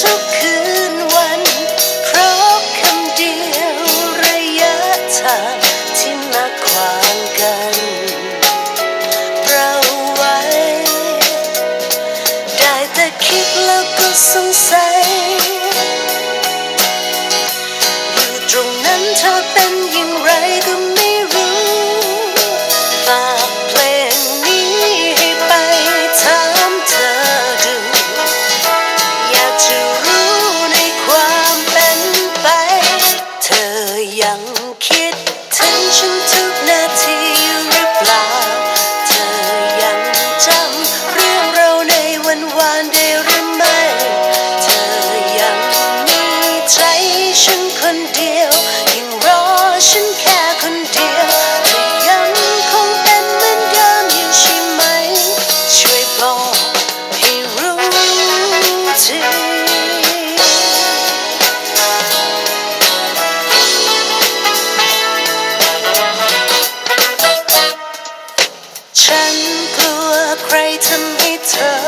ทุกคืนวัน เพราะคำเดียวระยะทางที่มาขวางกัน เราไว้ ได้แต่คิดแล้วก็สงสัย ใจฉันคนเดียว ยิ่งรอฉันแค่คนเดียวจะยังคงเป็นมืนเดิยู่ใช่ไหม ช่วยบอกให้รู้ทีฉันกลัวใครทำให้เธอ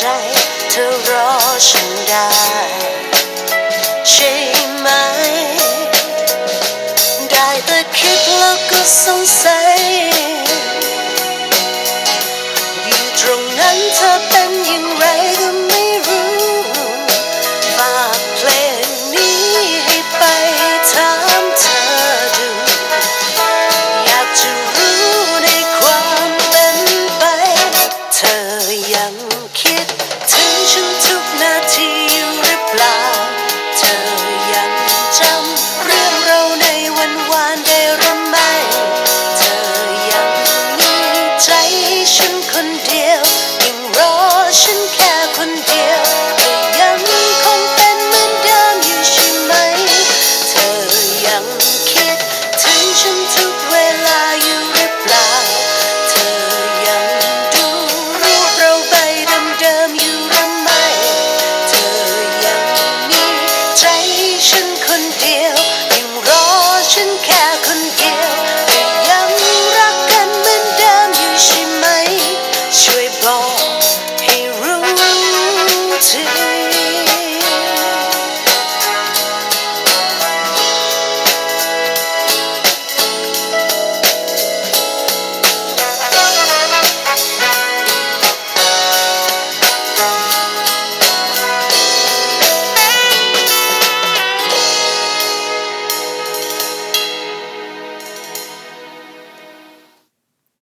try to rush and die. ใจฉันคนเดียวยังรอฉันแค่